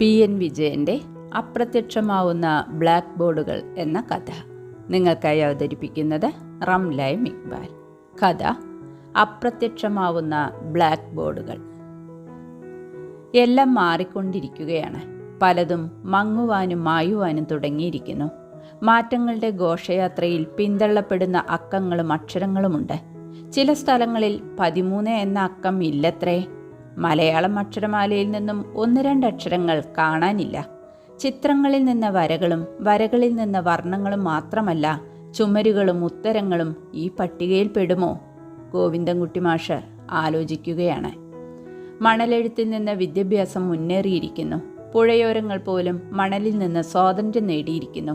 P N വിജയന്റെ അപ്രത്യക്ഷമാവുന്ന black ബോർഡുകൾ എന്ന കഥ നിങ്ങൾക്കായി അവതരിപ്പിക്കുന്നത് റംലൈം ഇക്ബാൽ. കഥ അപ്രത്യക്ഷമാവുന്ന ബ്ലാക്ക് ബോർഡുകൾ എല്ലാം മാറിക്കൊണ്ടിരിക്കുകയാണ്. പലതും മങ്ങുവാനും മായുവാനും തുടങ്ങിയിരിക്കുന്നു. മാറ്റങ്ങളുടെ ഘോഷയാത്രയിൽ പിന്തള്ളപ്പെടുന്ന അക്കങ്ങളും അക്ഷരങ്ങളുമുണ്ട്. ചില സ്ഥലങ്ങളിൽ പതിമൂന്ന് എന്ന അക്കം ഇല്ലത്രേ. മലയാളം അക്ഷരമാലയിൽ നിന്നും ഒന്ന് രണ്ട് അക്ഷരങ്ങൾ കാണാനില്ല. ചിത്രങ്ങളിൽ നിന്ന് വരകളും വരകളിൽ നിന്ന് വർണങ്ങളും മാത്രമല്ല ചുമരുകളും ഉത്തരങ്ങളും ഈ പട്ടികയിൽ പെടുമോ? ഗോവിന്ദൻകുട്ടി മാഷ് ആലോചിക്കുകയാണ്. മണലെഴുത്തിൽ നിന്ന് വിദ്യാഭ്യാസം മുന്നേറിയിരിക്കുന്നു. പുഴയോരങ്ങൾ പോലും മണലിൽ നിന്ന് സ്വാതന്ത്ര്യം നേടിയിരിക്കുന്നു.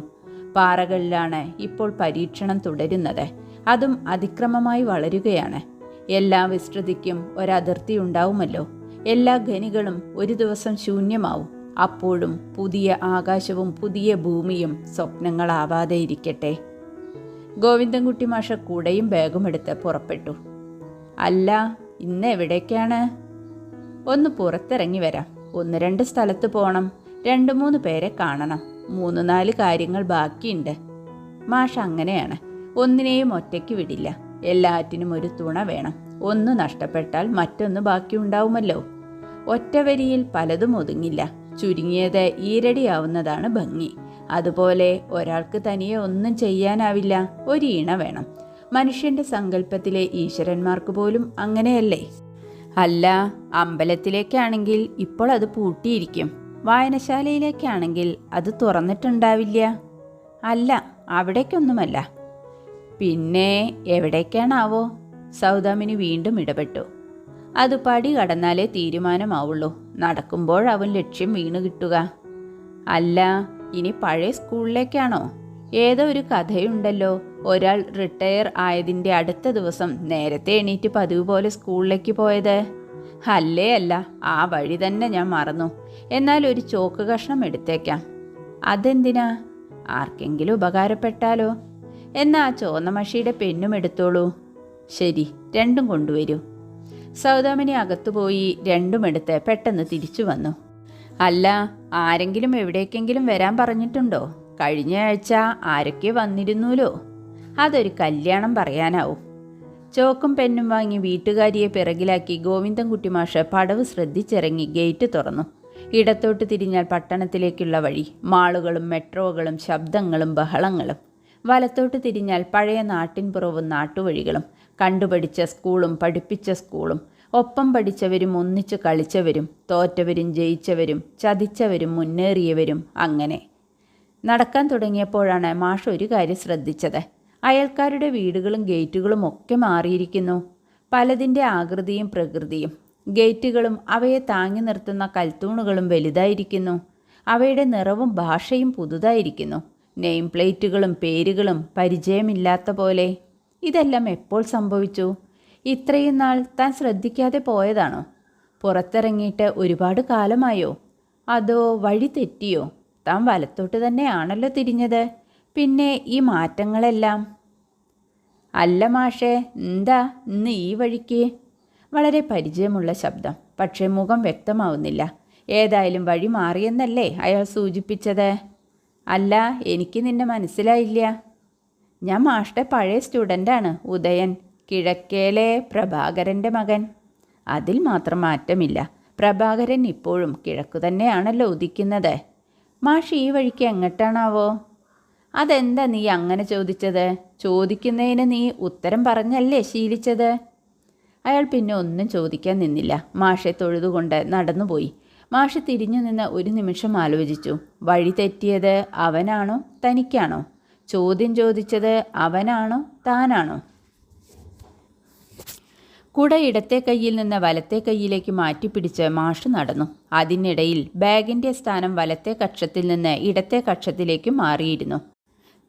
പാറകളിലാണ് ഇപ്പോൾ പരീക്ഷണം തുടരുന്നത്. അതും അതിക്രമമായി വളരുകയാണ്. എല്ലാ വിസ്തൃതിക്കും ഒരതിർത്തി ഉണ്ടാവുമല്ലോ. എല്ലാ ഖനികളും ഒരു ദിവസം ശൂന്യമാവും. അപ്പോഴും പുതിയ ആകാശവും പുതിയ ഭൂമിയും സ്വപ്നങ്ങളാവാതെ ഇരിക്കട്ടെ. ഗോവിന്ദൻകുട്ടി മാഷ കൂടെയും ബാഗുമെടുത്ത് പുറപ്പെട്ടു. അല്ല ഇന്ന് എവിടേക്കാണ്? ഒന്ന് പുറത്തിറങ്ങി വരാം. ഒന്ന് രണ്ട് സ്ഥലത്ത് പോകണം രണ്ട് മൂന്ന് പേരെ കാണണം. മൂന്ന് നാല് കാര്യങ്ങൾ ബാക്കിയുണ്ട്. മാഷ് അങ്ങനെയാണ്. ഒന്നിനെയും ഒറ്റയ്ക്ക് വിടില്ല. എല്ലാറ്റിനും ഒരു തുണ വേണം. ഒന്ന് നഷ്ടപ്പെട്ടാൽ മറ്റൊന്ന് ബാക്കിയുണ്ടാവുമല്ലോ. ഒറ്റവരിയിൽ പലതും ഒതുങ്ങില്ല. ചുരുങ്ങിയത് ഈരടിയാവുന്നതാണ് ഭംഗി. അതുപോലെ ഒരാൾക്ക് തനിയെ ഒന്നും ചെയ്യാനാവില്ല ഒരു ഇണ വേണം. മനുഷ്യന്റെ സങ്കല്പത്തിലെ ഈശ്വരന്മാർക്ക് പോലും അങ്ങനെയല്ലേ? അല്ല അമ്പലത്തിലേക്കാണെങ്കിൽ ഇപ്പോൾ അത് പൂട്ടിയിരിക്കും. വായനശാലയിലേക്കാണെങ്കിൽ അത് തുറന്നിട്ടുണ്ടാവില്ല. അല്ല അവിടേക്കൊന്നുമല്ല. പിന്നെ എവിടേക്കാണാവോ? സൗദാമിനി വീണ്ടും ഇടപെട്ടു. അത് പടി കടന്നാലേ തീരുമാനമാവുള്ളൂ. നടക്കുമ്പോഴവൻ ലക്ഷ്യം വീണ് കിട്ടുക. അല്ല ഇനി പഴയ സ്കൂളിലേക്കാണോ? ഏതോ ഒരു കഥയുണ്ടല്ലോ. ഒരാൾ റിട്ടയർ ആയതിന്റെ അടുത്ത ദിവസം നേരത്തെ എണീറ്റ് പതിവ് പോലെ സ്കൂളിലേക്ക് പോയത്. അല്ലേ അല്ല ആ വഴി തന്നെ ഞാൻ മറന്നു. എന്നാൽ ഒരു ചോക്ക് കഷ്ണം എടുത്തേക്കാം. അതെന്തിനാ? ആർക്കെങ്കിലും ഉപകാരപ്പെട്ടാലോ? എന്നാ ആ ചോന്ന മഷിയുടെ പെന്നും എടുത്തോളൂ. ശരി രണ്ടും കൊണ്ടുവരൂ. സൗദാമിനി അകത്തുപോയി രണ്ടുമെടുത്ത് പെട്ടെന്ന് തിരിച്ചു വന്നു. അല്ല ആരെങ്കിലും എവിടേക്കെങ്കിലും വരാൻ പറഞ്ഞിട്ടുണ്ടോ? കഴിഞ്ഞ ആഴ്ച ആരൊക്കെ വന്നിരുന്നൂലോ? അതൊരു കല്യാണം പറയാനാവും. ചോക്കും പെന്നും വാങ്ങി വീട്ടുകാരിയെ പിറകിലാക്കി ഗോവിന്ദൻകുട്ടി മാഷ് പടവ് ശ്രദ്ധിച്ചിറങ്ങി ഗേറ്റ് തുറന്നു. ഇടത്തോട്ട് തിരിഞ്ഞാൽ പട്ടണത്തിലേക്കുള്ള വഴി മാളുകളും മെട്രോകളും ശബ്ദങ്ങളും ബഹളങ്ങളും. വലത്തോട്ട് തിരിഞ്ഞാൽ പഴയ നാട്ടിൻപുറവും നാട്ടുവഴികളും. കണ്ടുപഠിച്ച സ്കൂളും പഠിപ്പിച്ച സ്കൂളും. ഒപ്പം പഠിച്ചവരും ഒന്നിച്ച് കളിച്ചവരും തോറ്റവരും ജയിച്ചവരും ചതിച്ചവരും മുന്നേറിയവരും അങ്ങനെ. നടക്കാൻ തുടങ്ങിയപ്പോഴാണ് മാഷ് ഒരു കാര്യം ശ്രദ്ധിച്ചത്. അയൽക്കാരുടെ വീടുകളും ഗേറ്റുകളും ഒക്കെ മാറിയിരിക്കുന്നു. പലതിന്റെ ആകൃതിയും പ്രകൃതിയും. ഗേറ്റുകളും അവയെ താങ്ങി നിർത്തുന്ന കൽത്തൂണുകളും വലുതായിരിക്കുന്നു. അവയുടെ നിറവും ഭാഷയും പുതുതായിരിക്കുന്നു. നെയിം പ്ലേറ്റുകളും പേരുകളും പരിചയമില്ലാത്ത പോലെ. ഇതെല്ലാം എപ്പോൾ സംഭവിച്ചു? ഇത്രയും നാൾ താൻ ശ്രദ്ധിക്കാതെ പോയതാണോ? പുറത്തിറങ്ങിയിട്ട് ഒരുപാട് കാലമായോ? അതോ വഴി തെറ്റിയോ? താൻ വലത്തോട്ട് തന്നെയാണല്ലോ തിരിഞ്ഞത്. പിന്നെ ഈ മാറ്റങ്ങളെല്ലാം? അല്ല മാഷേ എന്താ ഇന്ന് ഈ വഴിക്ക്? വളരെ പരിചയമുള്ള ശബ്ദം പക്ഷേ മുഖം വ്യക്തമാവുന്നില്ല. ഏതായാലും വഴി മാറിയെന്നല്ലേ അയാൾ സൂചിപ്പിച്ചത്. അല്ല എനിക്ക് നിന്നെ മനസ്സിലായില്ല. ഞാൻ മാഷ്ടെ പഴയ സ്റ്റുഡന്റാണ് ഉദയൻ. കിഴക്കേലെ പ്രഭാകരന്റെ മകൻ. അതിൽ മാത്രം മാറ്റമില്ല. പ്രഭാകരൻ ഇപ്പോഴും കിഴക്കു തന്നെയാണല്ലോ ഉദിക്കുന്നത്. മാഷ് ഈ വഴിക്ക് എങ്ങോട്ടാണാവോ? അതെന്താ നീ അങ്ങനെ ചോദിച്ചത്? ചോദിക്കുന്നതിന് നീ ഉത്തരം പറഞ്ഞല്ലേ ശീലിച്ചത്? അയാൾ പിന്നെ ഒന്നും ചോദിക്കാൻ നിന്നില്ല. മാഷെ തൊഴുതുകൊണ്ട് നടന്നുപോയി. മാഷ് തിരിഞ്ഞു നിന്ന് ഒരു നിമിഷം ആലോചിച്ചു. വഴി തെറ്റിയത് അവനാണോ തനിക്കാണോ? ചോദ്യം ചോദിച്ചത് അവനാണോ താനാണോ? കുട ഇടത്തെ കൈയിൽ നിന്ന് വലത്തെ കൈയിലേക്ക് മാറ്റിപ്പിടിച്ച് മാഷ് നടന്നു. അതിനിടയിൽ ബാഗിന്റെ സ്ഥാനം വലത്തെ കക്ഷത്തിൽ നിന്ന് ഇടത്തെ കക്ഷത്തിലേക്ക് മാറിയിരുന്നു.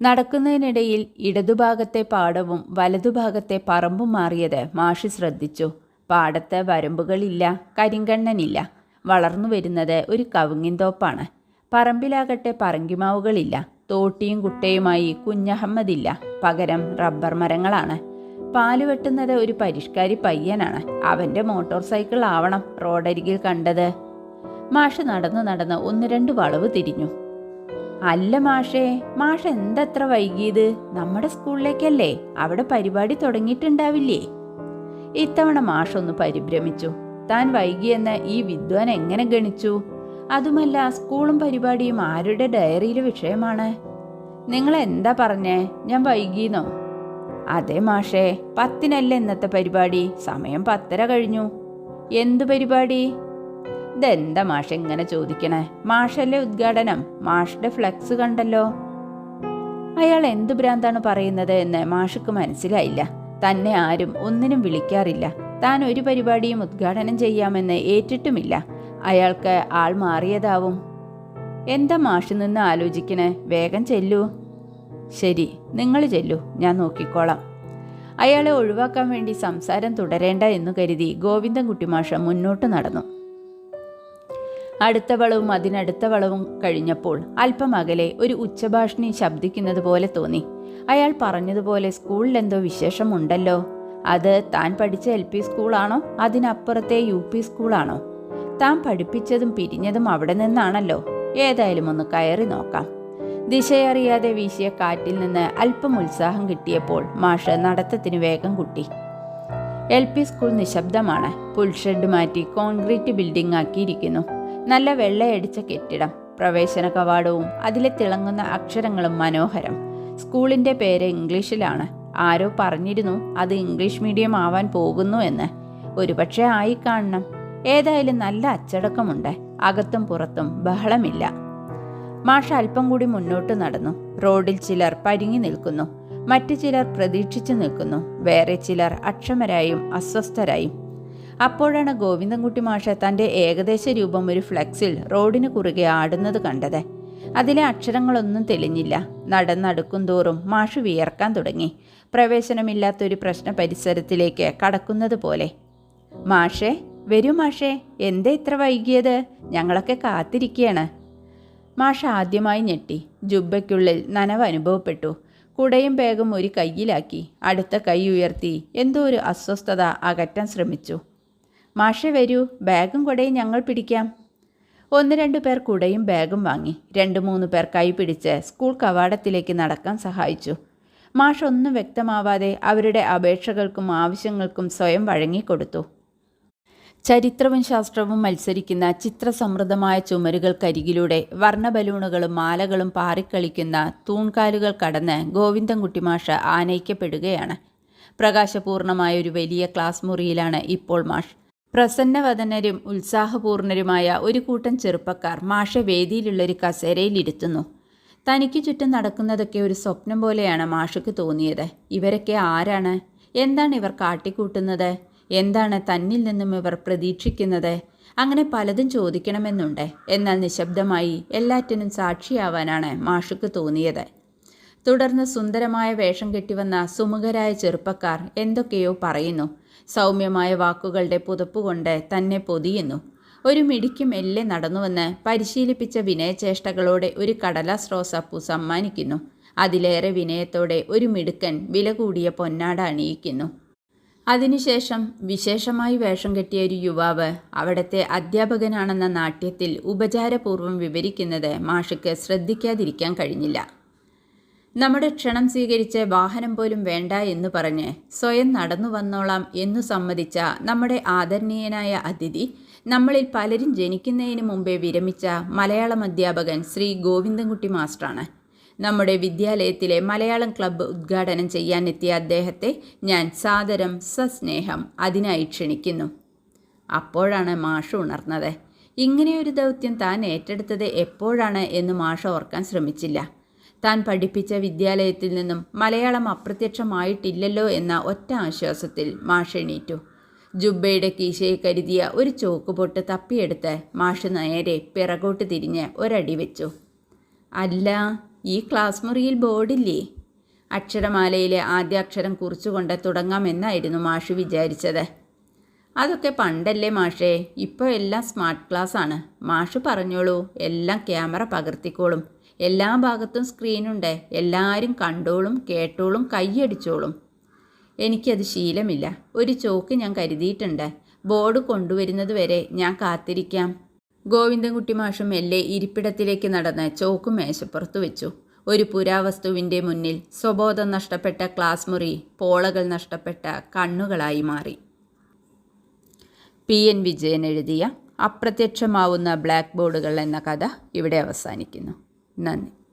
നടക്കുന്നതിനിടയിൽ ഇടതുഭാഗത്തെ പാടവും വലതുഭാഗത്തെ പറമ്പും മാറിയത് മാഷി ശ്രദ്ധിച്ചു. പാടത്ത് വരമ്പുകളില്ല കരിങ്കണ്ണനില്ല. വളർന്നു വരുന്നത് ഒരു കവുങ്ങിൻതോപ്പാണ് പറമ്പിലാകട്ടെ പറങ്കിമാവുകളില്ല. തോട്ടിയും കുട്ടയുമായി കുഞ്ഞഹമ്മദില്ല. പകരം റബ്ബർ മരങ്ങളാണ്. പാൽ വെട്ടുന്നത് ഒരു പരിഷ്കാരി പയ്യനാണ്. അവന്റെ മോട്ടോർ സൈക്കിൾ ആവണം റോഡരികിൽ കണ്ടത്. മാഷ് നടന്നു നടന്ന് ഒന്ന് രണ്ട് വളവ് തിരിഞ്ഞു. അല്ല മാഷേ മാഷ് എന്തത്ര വൈകിയത്? നമ്മുടെ സ്കൂളിലേക്കല്ലേ? അവിടെ പരിപാടി തുടങ്ങിയിട്ടുണ്ടാവില്ലേ? ഇത്തവണ മാഷൊന്ന് പരിഭ്രമിച്ചു. താൻ വൈകിയെന്ന് ഈ വിദ്വാൻ എങ്ങനെ ഗണിച്ചു? അതുമല്ല സ്കൂളും പരിപാടിയും ആരുടെ ഡയറിയിലെ വിഷയമാണ്? നിങ്ങൾ എന്താ പറഞ്ഞേ? ഞാൻ വൈകിയെന്നോ അതെ മാഷേ പത്തിനല്ലേ ഇന്നത്തെ പരിപാടി. സമയം പത്തര കഴിഞ്ഞു. എന്തു പരിപാടി? ഇതെന്താ മാഷ ഇങ്ങനെ ചോദിക്കണേ? മാഷല്ലേ ഉദ്ഘാടനം? മാഷിന്റെ ഫ്ലെക്സ് കണ്ടല്ലോ. അയാൾ എന്ത് ഭ്രാന്താണ് പറയുന്നത് എന്ന് മാഷക്ക് മനസ്സിലായില്ല. തന്നെ ആരും ഒന്നിനും വിളിക്കാറില്ല. താൻ ഒരു പരിപാടിയും ഉദ്ഘാടനം ചെയ്യാമെന്ന് ഏറ്റിട്ടുമില്ല. അയാൾക്ക് ആൾ മാറിയതാവും. എന്താ മാഷ് നിന്ന് ആലോചിക്കണേ? വേഗം ചെല്ലൂ. ശരി നിങ്ങൾ ചെല്ലൂ. ഞാൻ നോക്കിക്കോളാം. അയാളെ ഒഴിവാക്കാൻ വേണ്ടി സംസാരം തുടരേണ്ട എന്നു കരുതി ഗോവിന്ദൻകുട്ടി മാഷ മുന്നോട്ട് നടന്നു. അടുത്ത വളവും അതിനടുത്ത വളവും കഴിഞ്ഞപ്പോൾ അല്പം അകലെ ഒരു ഉച്ചഭാഷിണി ശബ്ദിക്കുന്നത് പോലെ തോന്നി. അയാൾ പറഞ്ഞതുപോലെ സ്കൂളിലെന്തോ വിശേഷമുണ്ടല്ലോ. അത് താൻ പഠിച്ച എൽ പി സ്കൂളാണോ? അതിനപ്പുറത്തെ യു പി സ്കൂളാണോ? താൻ പഠിപ്പിച്ചതും പിരിഞ്ഞതും അവിടെ നിന്നാണല്ലോ. ഏതായാലും ഒന്ന് കയറി നോക്കാം. ദിശയറിയാതെ വീശിയ കാറ്റിൽ നിന്ന് അല്പം ഉത്സാഹം കിട്ടിയപ്പോൾ മാഷ് നടത്തത്തിന് വേഗം കുട്ടി. എൽ പി സ്കൂൾ നിശബ്ദമാണ്. പുൽഷെഡ് മാറ്റി കോൺക്രീറ്റ് ബിൽഡിംഗ് ആക്കിയിരിക്കുന്നു. നല്ല വെള്ളയടിച്ച കെട്ടിടം. പ്രവേശന കവാടവും അതിലെ തിളങ്ങുന്ന അക്ഷരങ്ങളും മനോഹരം. സ്കൂളിന്റെ പേര് ഇംഗ്ലീഷിലാണ്. ആരോ പറഞ്ഞിരുന്നു അത് ഇംഗ്ലീഷ് മീഡിയം ആവാൻ പോകുന്നു എന്ന്. ഒരുപക്ഷെ ആയി കാണണം. ഏതായാലും നല്ല അച്ചടക്കമുണ്ട്. അകത്തും പുറത്തും ബഹളമില്ല. മാഷ അല്പം കൂടി മുന്നോട്ട് നടന്നു. റോഡിൽ ചിലർ പരിങ്ങി നിൽക്കുന്നു. മറ്റു ചിലർ പ്രതീക്ഷിച്ചു നിൽക്കുന്നു. വേറെ ചിലർ അക്ഷമരായും അസ്വസ്ഥരായും. അപ്പോഴാണ് ഗോവിന്ദൻകുട്ടി മാഷ തന്റെ ഏകദേശ രൂപം ഒരു ഫ്ലെക്സിൽ റോഡിന് കുറുകെ ആടുന്നത് കണ്ടത്. അതിലെ അക്ഷരങ്ങളൊന്നും തെളിഞ്ഞില്ല. നടന്നടുക്കും തോറും മാഷ് വിയർക്കാൻ തുടങ്ങി. പ്രവേശനമില്ലാത്തൊരു പ്രശ്ന പരിസരത്തിലേക്ക് കടക്കുന്നത് പോലെ. മാഷേ വരൂ മാഷേ എന്തേ ഇത്ര വൈകിയത്? ഞങ്ങളൊക്കെ കാത്തിരിക്കുകയാണ് മാഷ ആദ്യമായി ഞെട്ടി. ജുബയ്ക്കുള്ളിൽ നനവ് അനുഭവപ്പെട്ടു. കുടയും ബാഗും ഒരു കയ്യിലാക്കി. അടുത്ത കൈ ഉയർത്തി എന്തോ ഒരു അസ്വസ്ഥത അകറ്റാൻ ശ്രമിച്ചു. മാഷെ വരൂ. ബാഗും കുടയും ഞങ്ങൾ പിടിക്കാം. ഒന്ന് രണ്ട് പേർ കുടയും ബാഗും വാങ്ങി. രണ്ട് മൂന്ന് പേർ കൈ പിടിച്ച് സ്കൂൾ കവാടത്തിലേക്ക് നടക്കാൻ സഹായിച്ചു. മാഷ് ഒന്നും വ്യക്തമാവാതെ അവരുടെ അപേക്ഷകൾക്കും ആവശ്യങ്ങൾക്കും സ്വയം വഴങ്ങിക്കൊടുത്തു. ചരിത്രവും ശാസ്ത്രവും മത്സരിക്കുന്ന ചിത്രസമൃദ്ധമായ ചുമരുകൾക്കരികിലൂടെ വർണ ബലൂണുകളും മാലകളും പാറിക്കളിക്കുന്ന തൂൺകാലുകൾ കടന്ന് ഗോവിന്ദൻകുട്ടി മാഷ് ആനയിക്കപ്പെടുകയാണ്. പ്രകാശപൂർണമായ ഒരു വലിയ ക്ലാസ് മുറിയിലാണ് ഇപ്പോൾ മാഷ്. പ്രസന്നവദനരും ഉത്സാഹപൂർണരുമായ ഒരു കൂട്ടം ചെറുപ്പക്കാർ മാഷ വേദിയിലുള്ളൊരു കസേരയിലിരുത്തുന്നു തനിക്ക് ചുറ്റും നടക്കുന്നതൊക്കെ ഒരു സ്വപ്നം പോലെയാണ് മാഷക്ക് തോന്നിയത്. ഇവരൊക്കെ ആരാണ്? എന്താണ് ഇവർ കാട്ടിക്കൂട്ടുന്നത്? എന്താണ് തന്നിൽ നിന്നും ഇവർ പ്രതീക്ഷിക്കുന്നത്? അങ്ങനെ പലതും ചോദിക്കണമെന്നുണ്ട്. എന്നാൽ നിശബ്ദമായി എല്ലാറ്റിനും സാക്ഷിയാവാനാണ് മാഷുക്ക് തോന്നിയത്. തുടർന്ന് സുന്ദരമായ വേഷം കെട്ടിവന്ന സുമുഖരായ ചെറുപ്പക്കാർ എന്തൊക്കെയോ പറയുന്നു. സൗമ്യമായ വാക്കുകളുടെ പുതപ്പുകൊണ്ട് തന്നെ പൊതിയുന്നു. ഒരു മിടിക്ക് മെല്ലെ നടന്നുവന്ന് പരിശീലിപ്പിച്ച വിനയചേഷ്ടകളോടെ ഒരു കടലാസ് റോസപ്പു സമ്മാനിക്കുന്നു. അതിലേറെ വിനയത്തോടെ ഒരു മിടുക്കൻ വില കൂടിയ പൊന്നാട അണിയിക്കുന്നു. അതിനുശേഷം വിശേഷമായി വേഷം കെട്ടിയ ഒരു യുവാവ് അവിടത്തെ അധ്യാപകനാണെന്ന നാട്യത്തിൽ ഉപചാരപൂർവം വിവരിക്കുന്നത് മാഷയ്ക്ക് ശ്രദ്ധിക്കാതിരിക്കാൻ കഴിഞ്ഞില്ല. നമ്മുടെ ക്ഷണം സ്വീകരിച്ച് വാഹനം പോലും വേണ്ട എന്ന് പറഞ്ഞ് സ്വയം നടന്നു വന്നോളാം എന്നു സമ്മതിച്ച നമ്മുടെ ആദരണീയനായ അതിഥി നമ്മളിൽ പലരും ജനിക്കുന്നതിന് മുമ്പേ വിരമിച്ച മലയാളം അധ്യാപകൻ ശ്രീ ഗോവിന്ദൻകുട്ടി മാസ്റ്ററാണ്. നമ്മുടെ വിദ്യാലയത്തിലെ മലയാളം ക്ലബ്ബ് ഉദ്ഘാടനം ചെയ്യാനെത്തിയ അദ്ദേഹത്തെ ഞാൻ സാദരം സസ്നേഹം അതിനായി ക്ഷണിക്കുന്നു. അപ്പോഴാണ് മാഷ ഉണർന്നത്. ഇങ്ങനെയൊരു ദൗത്യം താൻ ഏറ്റെടുത്തത് എപ്പോഴാണ് എന്ന് മാഷ ഓർക്കാൻ ശ്രമിച്ചില്ല. താൻ പഠിപ്പിച്ച വിദ്യാലയത്തിൽ നിന്നും മലയാളം അപ്രത്യക്ഷമായിട്ടില്ലല്ലോ എന്ന ഒറ്റ ആശ്വാസത്തിൽ മാഷെണീറ്റു. ജുബയുടെ കീശയെ കരുതിയ ഒരു ചോക്കുപൊട്ട് തപ്പിയെടുത്ത് മാഷ് നേരെ പിറകോട്ട് തിരിഞ്ഞ് ഒരടി വെച്ചു. അല്ല ഈ ക്ലാസ് മുറിയിൽ ബോർഡില്ലേ? അക്ഷരമാലയിലെ ആദ്യാക്ഷരം കുറിച്ചുകൊണ്ട് തുടങ്ങാമെന്നായിരുന്നു മാഷ് വിചാരിച്ചത്. അതൊക്കെ പണ്ടല്ലേ മാഷേ ഇപ്പോൾ എല്ലാം സ്മാർട്ട് ക്ലാസ് ആണ് മാഷ് പറഞ്ഞോളൂ എല്ലാം ക്യാമറ പകർത്തിക്കോളും. എല്ലാ ഭാഗത്തും സ്ക്രീനുണ്ട് എല്ലാവരും കണ്ടോളും കേട്ടോളും കൈയടിച്ചോളും. എനിക്കത് ശീലമില്ല. ഒരു ചോക്ക് ഞാൻ കരുതിയിട്ടുണ്ട്. ബോർഡ് കൊണ്ടുവരുന്നത് വരെ ഞാൻ കാത്തിരിക്കാം. ഗോവിന്ദൻകുട്ടി മാഷും മെല്ലെ ഇരിപ്പിടത്തിലേക്ക് നടന്ന് ചോക്കും മേശപ്പുറത്ത് വെച്ചു. ഒരു പുരാവസ്തുവിന്റെ മുന്നിൽ സ്വബോധം നഷ്ടപ്പെട്ട ക്ലാസ് മുറി പോളകൾ നഷ്ടപ്പെട്ട കണ്ണുകളായി മാറി. പി. എൻ. വിജയൻ എഴുതിയ അപ്രത്യക്ഷമാവുന്ന ബ്ലാക്ക് ബോർഡുകൾ എന്ന കഥ ഇവിടെ അവസാനിക്കുന്നു. 那。